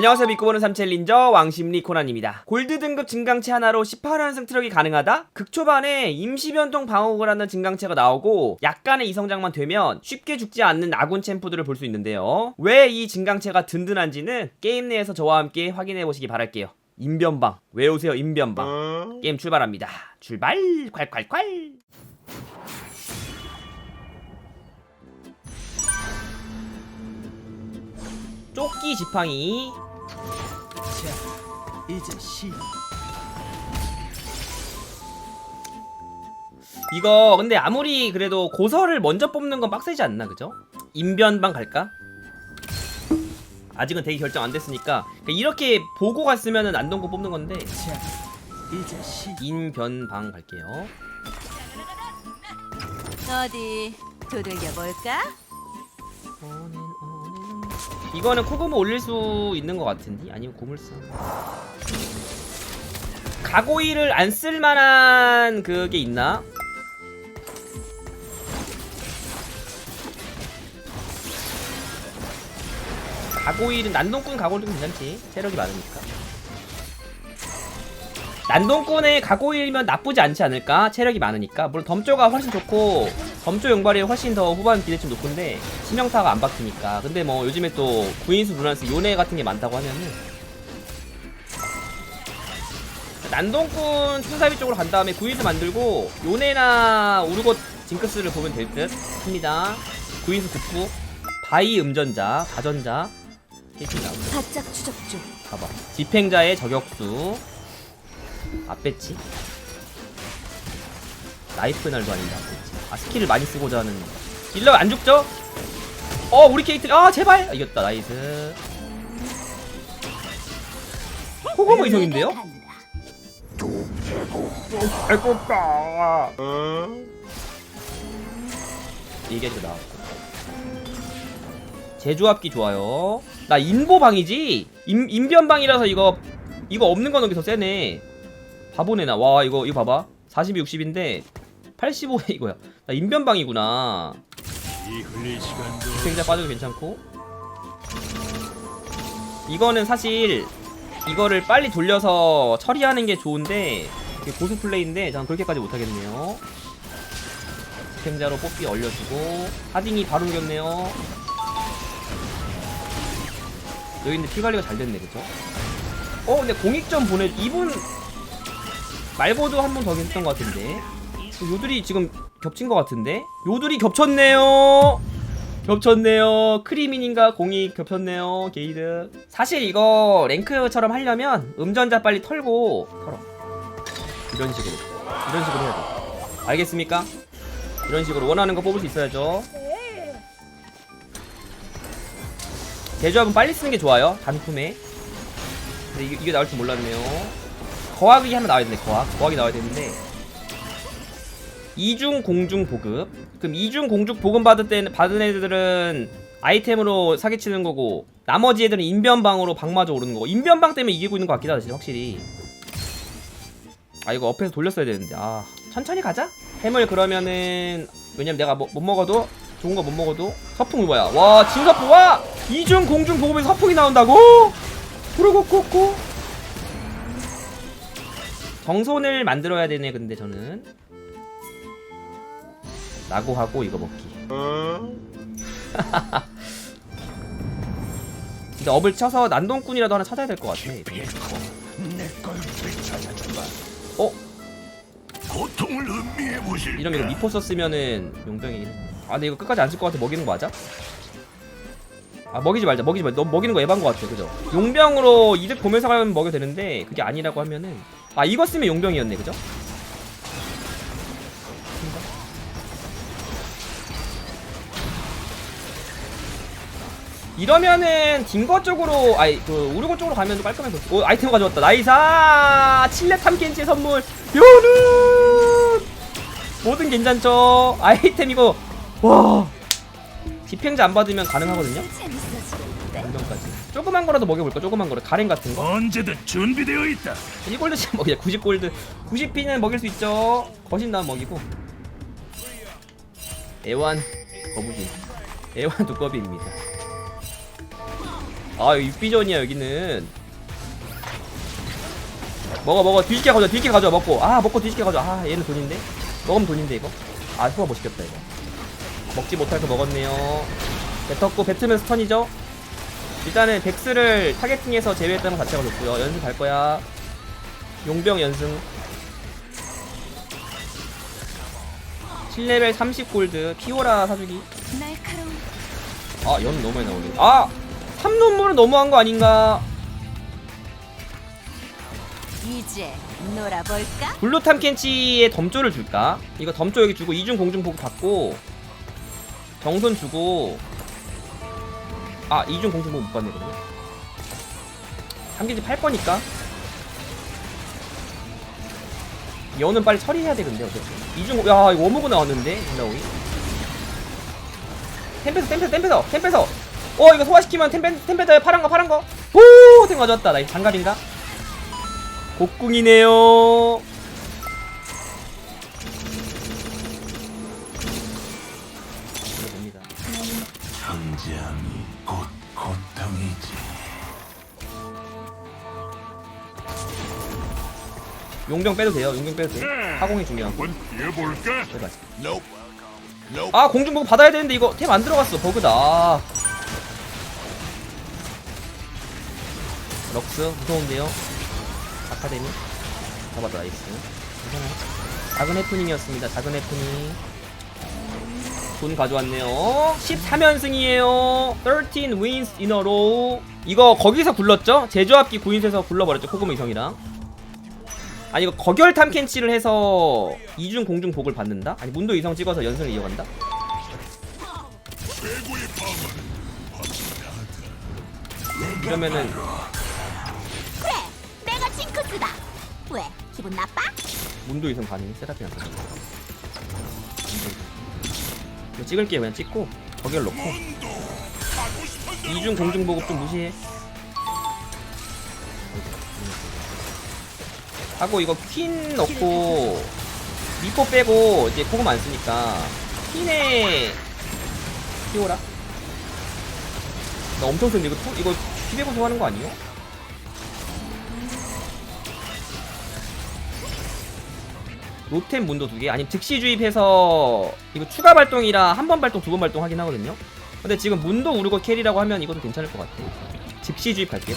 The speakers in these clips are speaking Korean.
안녕하세요. 믿고 보는 삼챌린저 왕심리 코난입니다. 골드 등급 증강체 하나로 18연승 트럭이 가능하다? 극초반에 임시변동 방어구를 하는 증강체가 나오고 약간의 이성장만 되면 쉽게 죽지 않는 아군 챔프들을 볼 수 있는데요. 왜 이 증강체가 든든한지는 게임 내에서 저와 함께 확인해 보시기 바랄게요. 인변방. 왜 오세요 인변방. 게임 출발합니다. 출발! 콸콸콸! 조끼 지팡이 자, 이제 시. 이거 근데 아무리 그래도 고서를 먼저 뽑는 건 빡세지 않나 그죠? 인변방 갈까? 아직은 대기 결정 안 됐으니까 그러니까 이렇게 보고 갔으면은 안동구 뽑는 건데 자, 이제 시. 인변방 갈게요 어디 두들겨 볼까? 이거는 코고모 올릴 수 있는 것 같은데? 아니면 고물상 가고이를 안 쓸만한 그게 있나? 가고일은 난동꾼 가고일도 괜찮지? 체력이 많으니까 난동꾼의 가고일이면 나쁘지 않지 않을까? 체력이 많으니까. 물론 덤조가 훨씬 좋고 덤조 용발이 훨씬 더 후반 좀 높은데 치명타가 안 박히니까. 근데 뭐 요즘에 또 구인수 루난스 요네 같은 게 많다고 하면은. 난동꾼 충사비 쪽으로 간 다음에 구인수 만들고 요네나 우르고 징크스를 보면 될 듯. 합니다. 구인수 국부. 바이 음전자 가전자. 바짝 추적 중. 봐봐. 집행자의 저격수 앞배치? 나이프 날도 아닌데 앞배치. 아 스킬을 많이 쓰고자 하는. 딜러 안 죽죠? 어 우리 케이트 아 제발! 아, 이겼다 나이스. 호거모 이성인데요? 내가 간다. 아이고까 얘기하지고 나왔고 제조합기 좋아요. 나 인보방이지? 인, 인변방이라서 이거 이거 없는 거 넣기 더 세네 바보네 나 와 이거 이거 봐봐. 42 60인데 85에 이거야. 나 인변방이구나. 생자 빠져도 괜찮고. 이거는 사실 이거를 빨리 돌려서 처리하는 게 좋은데 고수 플레이인데 전 그렇게까지 못하겠네요. 생자로 뽑기 얼려주고 하딩이 바로 이겼네요. 여기 근데 피 관리가 잘 됐네 그죠? 어 근데 공익점 보내 이분 말고도 한 번 더 했던 것 같은데. 요들이 지금 겹친 것 같은데? 요들이 겹쳤네요. 겹쳤네요. 크리민인가 공이 겹쳤네요 게이드. 사실 이거 랭크처럼 하려면 음전자 빨리 털고 털어. 이런 식으로. 이런 식으로 해야 돼. 알겠습니까? 이런 식으로 원하는 거 뽑을 수 있어야죠. 제조합은 빨리 쓰는 게 좋아요 단품에. 근데 이게, 이게 나올 줄 몰랐네요 거학이 하나 나와야 되는데 거학. 거학이 나와야 되는데. 이중 공중 보급. 그럼 이중 공중 보급 받을 때는 받은 애들은 아이템으로 사기치는 거고 나머지 애들은 인변방으로 방마저 오르는 거고 인변방 때문에 이기고 있는 것 같긴 하다 진짜 확실히. 아 이거 옆에서 돌렸어야 되는데. 아 천천히 가자. 해물 그러면은 왜냐면 내가 뭐, 못 먹어도 좋은 거 못 먹어도 서풍이 뭐야. 와 진서풍 와! 이중 공중 보급에서 서풍이 나온다고? 후루고코코 정손을 만들어야 되네 근데 저는 라고 하고 이거 먹기 근데 업을 쳐서 난동꾼이라도 하나 찾아야 될 것 같아 내걸 되찾아주마. 어? 고통을 음미해 보실. 이러면 이거 미포 썼으면은 용병이긴 해. 아 근데 이거 끝까지 안 쓸 것 같아 먹이는 거 맞아? 아 먹이지 말자 먹이지 말자 너 먹이는 거 에반 거 같아 그죠? 용병으로 이득 보면서 가면 먹여도 되는데 그게 아니라고 하면은 아 이거 쓰면 용병이었네 그죠? 이러면은 딩거 쪽으로 아이 그 우르고 쪽으로 가면 좀 깔끔해 보일 오 아이템 가져왔다. 나이사 칠레 탐켄치의 선물. 요는 뭐든 괜찮죠? 아이템 이거 와. 집행자 안 받으면 가능하거든요 조그만 거라도 먹여볼까? 조그만 거를 가렌 같은 거. 언제든 준비되어 있다. 1골드 지금 먹이자 90골드. 90피는 먹일 수 있죠. 거신 나면 먹이고. 애완 거북이. 애완 두꺼비입니다. 아 여기 6비전이야 여기는. 먹어 먹어. 뒤집게 가져와 뒤집게 가져와 먹고. 아 먹고 뒤집게 가져와 아 얘는 돈인데? 먹으면 돈인데 이거? 아 후가 멋있겠다 이거. 먹지 못해서 먹었네요. 뱉었고 뱉으면 스턴이죠 일단은 백스를 타겟팅해서 제외했다는 것 자체가 좋고요 연승 갈 거야 용병 연승 7레벨 30골드 피오라 사주기 아, 연 너무 많이 나오네. 아! 3눈물은 너무한 거 아닌가? 이제 놀아볼까? 블루 탐 켄치에 덤조를 줄까? 이거 덤조 여기 주고 이중 공중 보고 받고 정손 주고 아 이중 공중 보고 못 받네 그러면 탐켄치 팔 거니까. 연은 빨리 처리해야 돼 근데 어쨌든 이중 야 이거 워머그 나왔는데 나오이. 템페서 템페서 템페서 템페서! 어 이거 소화시키면 템페 템페서에 파란 거 파란 거 오 템 가져왔다. 나 이거 장갑인가? 곡궁이네요. 용병 빼도 돼요. 용병 빼도 돼. 하공이 중요한 거. 한번 뛰어볼까? 해봐. Nope. Nope. 아 공중 보고 받아야 되는데 이거 템 안 들어갔어. 버그다. 아. 럭스 무서운데요. 아카데미 잡았다 나이스. 괜찮아요. 작은 해프닝이었습니다. 작은 해프닝. 돈 가져왔네요. 13연승이에요. 13 wins in a row. 이거 거기서 굴렀죠? 제조합기 구인에서 굴러버렸죠. 코그모 이성이랑. 아니 이거 거결 탐켄치를 해서 이중 공중 복을 받는다? 아니 문도 이성 찍어서 연승을 이어간다? 이러면은 그래, 내가 징크스다. 왜? 기분 나빠? 문도 이성 반응이 세라핀 안 가져. 이거 찍을게 그냥 찍고 거결 넣고 이중 공중 보급 좀 무시해. 하고 이거 퀸 넣고 미포 빼고 이제 코금 안 쓰니까 퀸에 키오라. 나 엄청 센데 이거 토, 이거 피배 고소하는 거 아니에요? 로템 문도 두 개, 아니면 즉시 주입해서 이거 추가 발동이라 한 번 발동, 두 번 발동 하긴 하거든요. 근데 지금 문도 우르고 캐리라고 하면 이것도 괜찮을 것 같아. 즉시 주입 갈게요.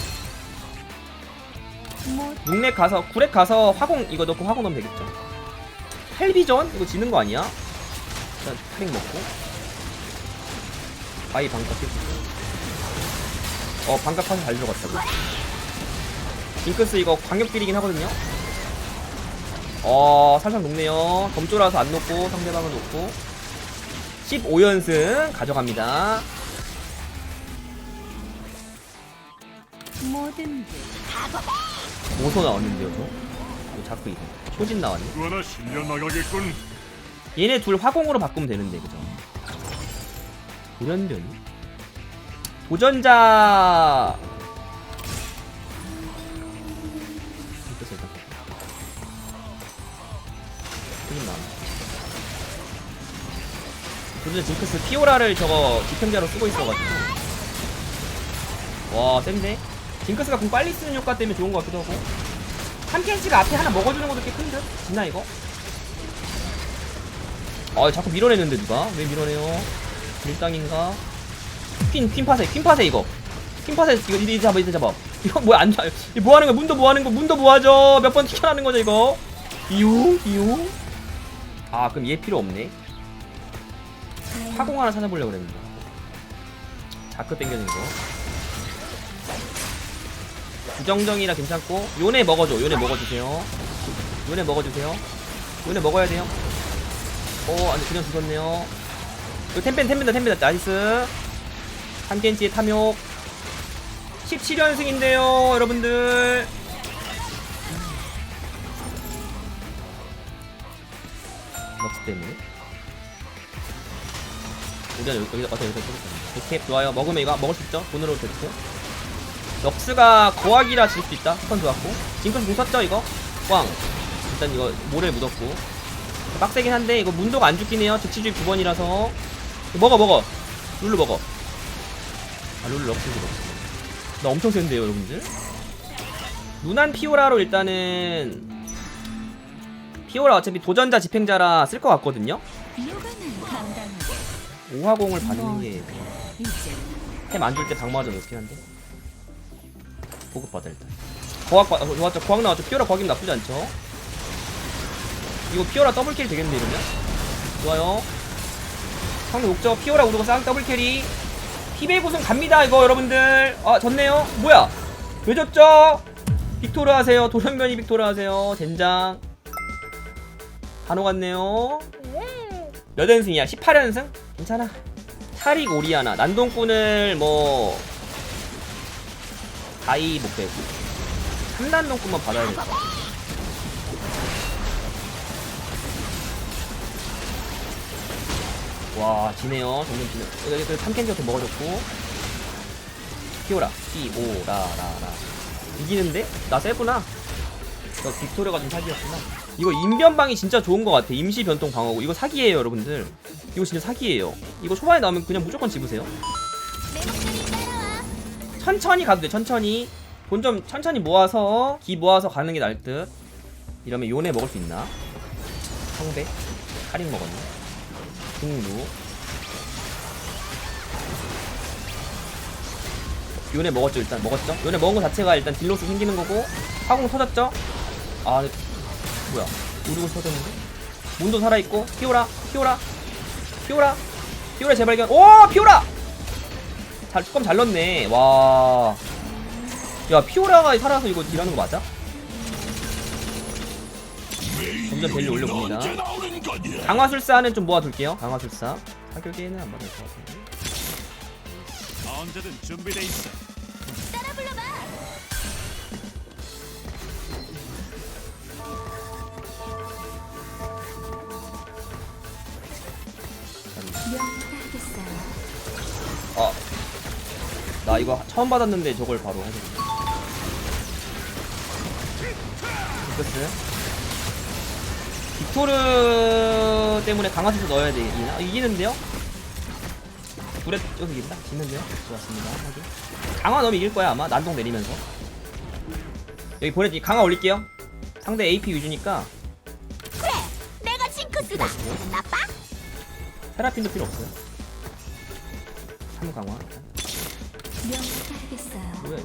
뭐 6렉 가서 9렉 가서 화공 이거 넣고 화공 넣으면 되겠죠. 8비전? 이거 지는 거 아니야? 일단 트릭 먹고. 아이 반값 어 반값 파서 잘 들어갔다고 징크스 이거 광역 딜이긴 하거든요. 어 살짝 녹네요. 점조라서 안 녹고 상대방은 녹고. 15연승 가져갑니다. 뭐든지 각오해. 5소 나왔는데요 저 자꾸 이거 초진 나왔네 또 하나 실려 나가겠군. 얘네 둘 화공으로 바꾸면 되는데 그죠? 돌연변이? 도전자 징크스 일단 초진 나왔네 도전자 징크스 피오라를 저거 지평자로 쓰고 있어가지고 와 센데? 징크스가 공 빨리 쓰는 효과 때문에 좋은 것 같기도 하고. 한켄치가 앞에 하나 먹어주는 것도 꽤 큰데? 진나 이거? 아 자꾸 밀어내는데 누가? 왜 밀어내요? 밀당인가? 퀸, 퀸 파세, 퀸 파세 이거. 퀸 파세 이거 이리 잡아 이리 잡아. 이거 뭐야 안 잡아 이거 뭐 하는 거야? 문도 뭐 하는 거 문도 뭐 하죠? 몇 번 튀어나는 거죠 이거? 이유 이유? 아 그럼 얘 필요 없네. 화공 하나 찾아보려고 그랬는데. 자크 땡겨진 거 부정정이라 괜찮고 요네 먹어줘 요네 먹어주세요 요네 먹어주세요 요네 먹어야 돼요 어, 안돼 그냥 죽었네요. 이거 템펜 템펜다 템펜다 나이스. 한켄치의 탐욕. 17연승인데요, 여러분들. 럭스 때문에. 우리가 여기 여기다 여기서 쏘겠다. 백캡 좋아요. 먹으면 이거 먹을 수 있죠? 돈으로 됐고. 럭스가 고학이라 질 수 있다. 스펀 좋았고. 징크스 공 썼죠 이거? 꽝. 일단 이거 모래 묻었고. 빡세긴 한데 이거 문도가 안 죽긴 해요 즉시주의 9번이라서 먹어 먹어 룰루 먹어 아 룰루 럭스지 럭스 나 엄청 센데요 여러분들 누난 피오라로 일단은 피오라 어차피 도전자 집행자라 쓸 것 같거든요 누구는 감당하게. 오화공을 받는 게 이제 템안 줄 때 방마저 넣긴 한데 보급 받아 일단. 어, 좋았죠. 거학 나왔죠. 피오라 거학이면 나쁘지 않죠. 이거 피오라 더블킬 되겠네 이러면? 좋아요. 상대 옥저 피오라 우르고 쌍 더블캐리. 피베이 고승 갑니다 이거 여러분들. 아 졌네요. 뭐야? 왜 졌죠? 빅토르 하세요. 도련변이 빅토르 하세요. 젠장. 다 녹았네요. 몇 연승이야? 18연승? 괜찮아. 타릭 오리아나. 난동꾼을 뭐 다이 못 빼고 3난동꾼만 받아야겠다. 와 지네요. 점점 지네. 여기 그 탐켄지가 좀 먹어줬고. 피오라. 피오라라라. 이기는데? 나 세구나? 저 빅토르가 좀 사기였구나. 이거 인변방이 진짜 좋은 것 같아. 임시 변동 방어고 이거 사기예요 여러분들. 이거 진짜 사기예요. 이거 초반에 나오면 그냥 무조건 집으세요. 천천히 가도 돼. 천천히. 돈 좀 천천히 모아서 기 모아서 가는 게 나을 듯. 이러면 요네 먹을 수 있나? 성배 카링 먹었네. 중루 요네 먹었죠 일단. 먹었죠? 요네 먹은 거 자체가 일단 딜로스 생기는 거고 화공 터졌죠? 아 뭐야. 우르고 터졌는데? 문도 살아있고 피오라 피오라 피오라 피오라 재발견. 오 피오라 잘 뚜껑 잘 넣네 와. 야 피오라가 살아서 이거 딜하는 거 맞아? 점점 밸류 올려봅니다? 강화술사는 좀 모아둘게요 강화술사 사격에는 안 받을 것 같은데 언제든 준비돼 있어. 따라 불러봐. 어. 나 이거 처음 받았는데 저걸 바로 되겠네 이거스 빅토르 때문에 강화술사 넣어야 돼 이기나? 이기는데요? 불에 여기 이긴다? 짓는데요? 좋았습니다 확인. 강화 넣으면 이길 거야 아마 난동 내리면서 여기 보내지 강화 올릴게요 상대 AP 위주니까 그래, 내가 징크스다. 기분 나빠? 테라핀도 필요 없어요 3 강화 명하겠어요. 뭐야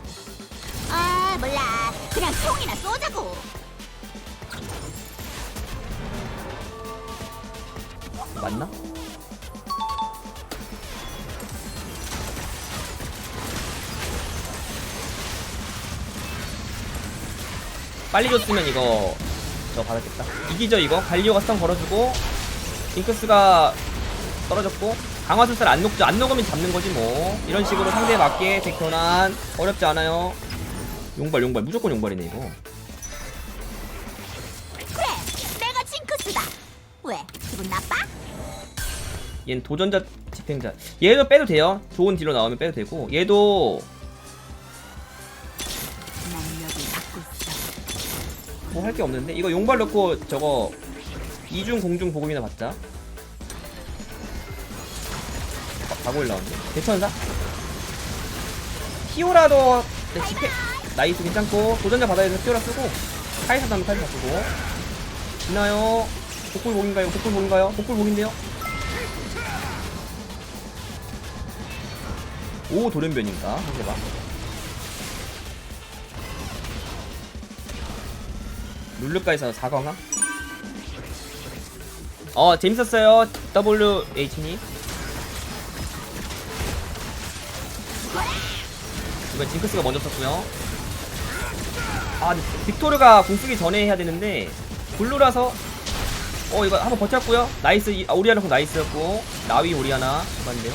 아, 몰라. 그냥 총이나 쏘자고. 맞나? 빨리 줬으면 이거 저 받았겠다 이기죠 이거 갈리오가 스턴 걸어주고 징크스가 떨어졌고 강화술살 안 녹죠 안 녹으면 잡는 거지 뭐. 이런 식으로 상대에 맞게 덱현한 어렵지 않아요. 용발 용발. 무조건 용발이네 이거. 그래, 내가 징크스다. 왜? 기분 나빠? 얘는 도전자 집행자. 얘도 빼도 돼요. 좋은 딜로 나오면 빼도 되고. 얘도 난 여기 갖고 있어. 뭐 할 게 없는데? 이거 용발 넣고 저거 이중 공중 보급이나 받자 바, 바고 올라왔네. 대천사 피오라도 네, 집행 나이스 괜찮고. 도전자 받아야 돼서 피오라 쓰고 카이사 다음에 카이사 쓰고. 지나요? 복불복인가요? 복불복인가요? 복불복인데요? 오 돌연변인가? 해봐. 룰루까지서 4강화? 어 재밌었어요. WH님 이번 징크스가 먼저 썼고요 아 빅토르가 공 쓰기 전에 해야 되는데 블루라서 어 이거 한번 버텼고요 나이스 이- 아, 오리아나 공 나이스였고 나위 오리아나 맞는데요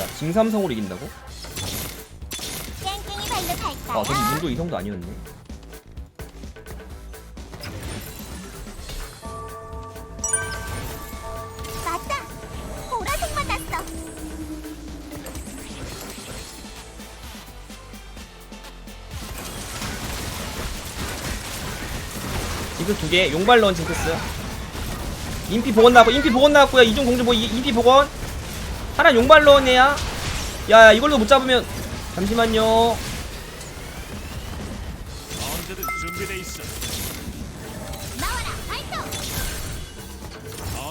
야 징삼성으로 이긴다고? 아, 근데 문도 이 정도 아니었네. 징크스 두 개, 용발 넣은 징크스. 인피 복원 나왔고 인피 복원 나왔고요. 이중 공주 뭐 이- 인피 복원. 하나 용발 넣었네야 야 이걸로 못 잡으면 잠시만요. 언제든 준비돼 있어. 나와라 발동!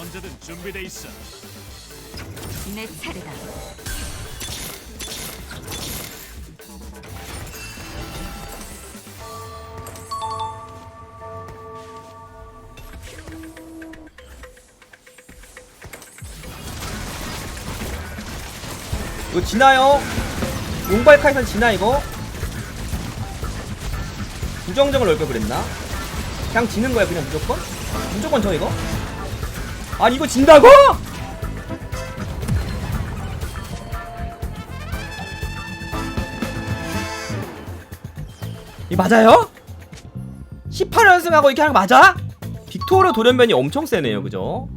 언제든 준비돼 있어. 내 차례다 이거 지나요 용발 카이산 지나 이거 넣을 걸 그랬나 그냥 지는 거야 그냥 무조건 무조건 져 이거 아니 이거 진다고 이 맞아요? 18연승하고 이렇게 하는 거 맞아? 빅토르 돌연변이 엄청 세네요 그죠?